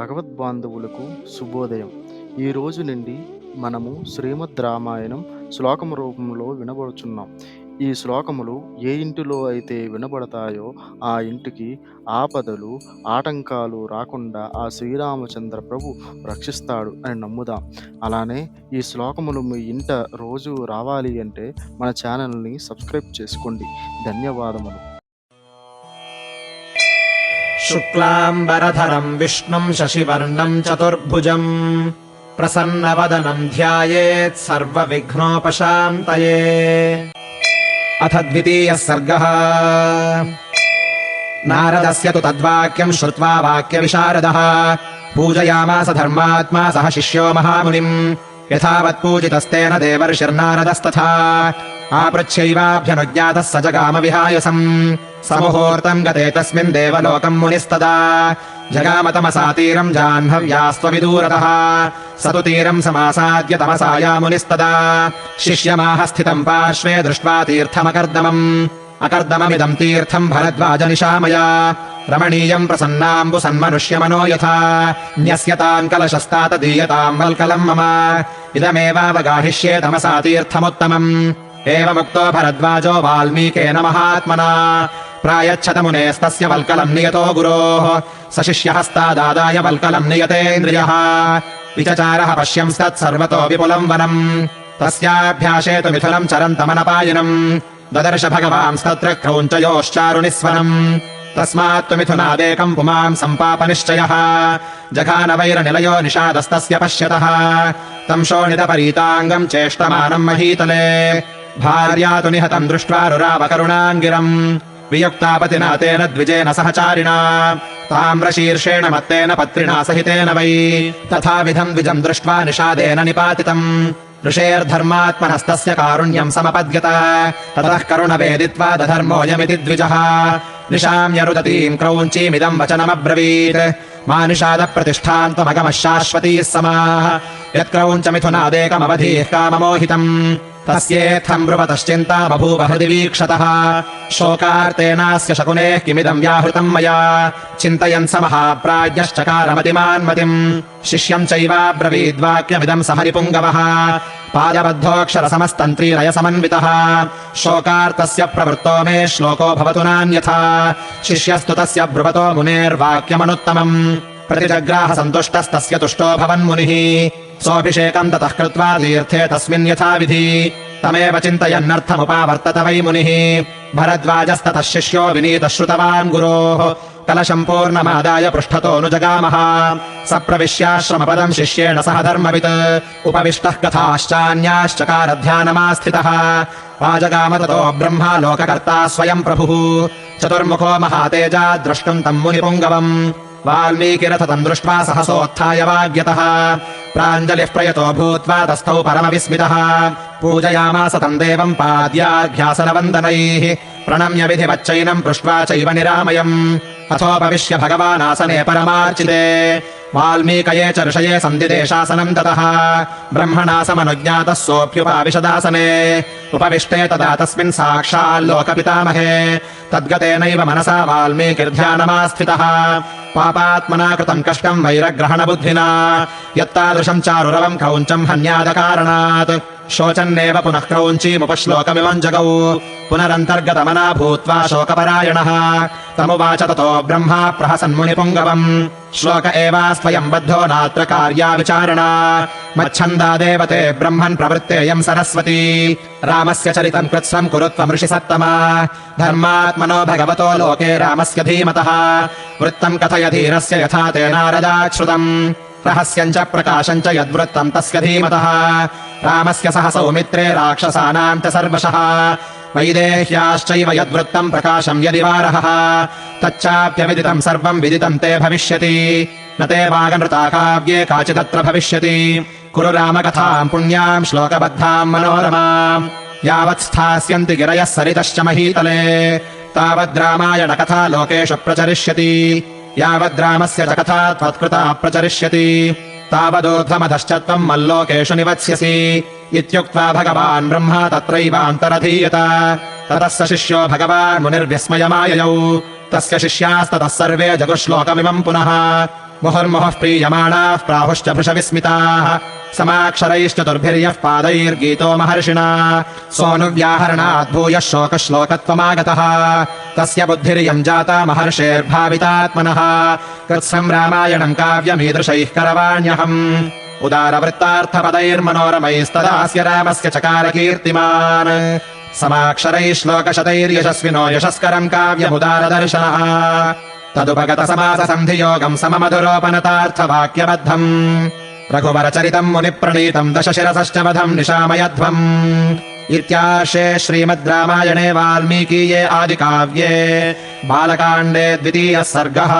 భగవద్బాంధవులకు శుభోదయం. ఈ రోజు నుండి మనము శ్రీమద్ రామాయణం శ్లోకము రూపంలో వినబడుచున్నాం. ఈ శ్లోకములు ఏ ఇంటిలో అయితే వినబడతాయో ఆ ఇంటికి ఆపదలు ఆటంకాలు రాకుండా ఆ శ్రీరామచంద్ర ప్రభు రక్షిస్తాడు అని నమ్ముదాం. అలానే ఈ శ్లోకములు మీ ఇంట రోజు రావాలి అంటే మన ఛానల్ని సబ్స్క్రైబ్ చేసుకోండి. ధన్యవాదములు. शुक्लाम्बरधरम् विष्णुम् शशिवर्णम् चतुर्भुजम् प्रसन्नवदनम् ध्यायेत् सर्वविघ्नोपशान्तये। अथ द्वितीयः सर्गः। नारदस्य तु तद्वाक्यम् श्रुत्वा वाक्यविशारदः। पूजयामास धर्मात्मा सह शिष्यो महामुनिम्। यथावत्पूजितस्तेन देवर्षिर्नारदस्तथा आपृच्छैवाभ्यनुज्ञातः स जगाम विहायसम् समुहूर्तम् गते तस्मिन् देवलोकम् मुनिस्तदा। जगामतमसातीरम् जाह्नव्यास्त्वविदूरतः। स तु तीरम् समासाद्य तमसाया मुनिस्तदा। शिष्यमाह स्थितम् पार्श्वे दृष्ट्वा तीर्थमकर्दमम्। अकर्दममिदम् तीर्थम् भरद्वाजनिशामया। रमणीयम् प्रसन्नाम्बु सन्मनुष्यमनो यथा। न्यस्यताम् कलशस्तात दीयताम् वल्कलम् मम। इदमेवावगाहिष्ये तमसा तीर्थमुत्तमम् एवमुक्तो भरद्वाजो वाल्मीकेन महात्मना। प्रायच्छतमुनेस्तस्य वल्कलम् नियतो गुरोः। स शिष्यहस्तादादाय वल्कलम् नियतेन्द्रियः। विचचारः पश्यंस्तत्सर्वतो विपुलम् वनम्। तस्याभ्यासे तु मिथुनम् चरन्तमनपायनम् ददर्श भगवांस्तत्र क्रौञ्चयोश्चारुनिस्वनम् तस्मात् तु मिथुनादेकम् पुमाम् सम्पापनिश्चयः। जघानवैरनिलयो निषादस्तस्य पश्यतः। तम् शोणितपरीताङ्गम् चेष्टमानम् महीतले भार्या तु निहतम् दृष्ट्वा रुरावकरुणाङ्गिरम्। वियुक्तापतिना तेन द्विजेन सहचारिणा। ताम्रशीर्षेण मत्तेन पत्रिणा सहितेन वै। तथाविधम् द्विजम् दृष्ट्वा निषादेन निपातितम्। ऋषेर्धर्मात्मनस्तस्य कारुण्यम् समपद्यत। ततः करुणवेदित्वा दधर्मोऽयमिति द्विजः। निशाम्यरुदतीम् क्रौञ्चीमिदम् वचनमब्रवीत्। मा निषादप्रतिष्ठाम् त्वमगमः शाश्वतीः समाः। यत्क्रौञ्चमिथुनादेकमवधीः काममोहितम् तस्येत्थम् ब्रुवतश्चिन्ता वीक्षतः। शोकार्तेनास्य शकुनेः किमिदम् व्याहृतम् मया। चिन्तयन् स महाप्राज्ञश्चकारमतिमान्मतिम्। शिष्यम् चैवाब्रवीद्वाक्यमिदम् स हरिपुङ्गवः। पादबद्धोऽक्षरसमस्तन्त्रीरयसमन्वितः। शोकार्तस्य प्रवृत्तो मे श्लोको भवतु नान्यथा। शिष्यस्तु तस्य ब्रुवतो मुनेर्वाक्यमनुत्तमम्। प्रतिजग्राह सन्तुष्टस्तस्य तुष्टो भवन्मुनिः सोऽभिषेकम् ततः कृत्वा तीर्थे तस्मिन् यथाविधि। तमेव चिन्तयन्नर्थमुपावर्तत वै मुनिः। भरद्वाजस्ततः शिष्यो विनीतः श्रुतवान् गुरोः। कलशम् पूर्णमादाय पृष्ठतोऽनुजगामः स प्रविश्याश्रमपदम् शिष्येण सह धर्मवित्। उपविष्टः कथाश्चान्याश्चकारध्यानमास्थितः। ततो ब्रह्मा लोककर्ता स्वयम् प्रभुः। चतुर्मुखो महातेजा द्रष्टुम् तम् मुनिपुङ्गवम्। वाल्मीकिरथ तम् दृष्ट्वा सहसोत्थाय वाग्यतः प्राञ्जलिः प्रयतो भूत्वा तस्थौ परमविस्मितः। पूजयामास तम् देवम् पाद्यार्घ्यासनवन्दनैः प्रणम्य विधिवच्चैनम् पृष्ट्वा चैव निरामयम्। अथोपविश्य भगवानासने परमार्चिते वाल्मीकये च ऋषये सन्धिदेशासनम् ततः। ब्रह्मणा समनुज्ञातः सोऽप्युपाविशदासने। उपविष्टे तदा तस्मिन् साक्षाल्लोकपितामहे तद्गतेनैव मनसा वाल्मीकिर्ध्यानमास्थितः। पापात्मना कृतम् कष्टम् वैरग्रहणबुद्धिना। यत्तादृशम् चारुरवम् क्रौञ्चम् हन्यादकारणात् शोचन्नेव पुनः क्रौञ्चीमुपश्लोकमिमम् जगौ। पुनरन्तर्गतमना भूत्वा शोकपरायणः। तमुवाच ततो ब्रह्मा प्रहसन्मुनिपुङ्गवम्। श्लोक एवास्त्वयम् बद्धो नात्र कार्या विचारणा मच्छन्दादेव ते ब्रह्मन् प्रवृत्तेयम् सरस्वती। रामस्य चरितम् कृत्स्नम् कुरुत्वमृषि सत्तमा धर्मात्मनो भगवतो लोके रामस्य धीमतः। वृत्तम् कथय धीरस्य यथा ते नारदाच्छ्रुतम् रहस्यम् च प्रकाशम् च यद्वृत्तम् तस्य धीमतः। रामस्य सह सौमित्रे राक्षसानाम् च सर्वशः। वैदेह्याश्चैव यद्वृत्तम् प्रकाशम् यदि वारहः। तच्चाप्यविदितम् सर्वम् विदितम् ते भविष्यति। न ते वागनृता काव्ये काचिदत्र भविष्यति। कुरु रामकथाम् पुण्याम् श्लोकबद्धाम् मनोरमाम् यावत् स्थास्यन्ति गिरयः सरितश्च महीतले। तावद्रामायणकथा लोकेषु प्रचरिष्यति यावद्रामस्य च कथा त्वत्कृता प्रचरिष्यति। तावदोध्वमधश्च त्वम् मल्लोकेषु निवत्स्यसि। इत्युक्त्वा भगवान् ब्रह्मा तत्रैवान्तरधीयत। ततः स शिष्यो भगवान् मुनिर्विस्मयमाययौ। तस्य शिष्यास्ततः सर्वे जगुश्लोकमिमम् पुनः। मुहुर्मुहुः प्रीयमाणाः प्राहुश्च भृशविस्मिताः समाक्षरैश्चतुर्भिर्यः पादैर्गीतो महर्षिणा। सोऽनुव्याहरणात् भूयः शोकश्लोकत्वमागतः। तस्य बुद्धिरियम् जाता महर्षेर्भावितात्मनः। कृत्स्नम् रामायणम् काव्यमीदृशैः करवाण्यहम्। उदारवृत्तार्थपदैर्मनोरमैस्तदास्य रामस्य चकार कीर्तिमान् समाक्षरैः श्लोकशतैर्यशस्विनो यशस्करम् काव्यमुदारदर्शनः। तदुपगत समास सन्धियोगम् सममधुरोपनतार्थवाक्यबद्धम् रघुवरचरितम् मुनिप्रणीतम् दशशिरसश्च वधम् निशामयध्वम्। इत्यार्षे श्रीमद् रामायणे वाल्मीकीये आदिकाव्ये बालकाण्डे द्वितीयः सर्गः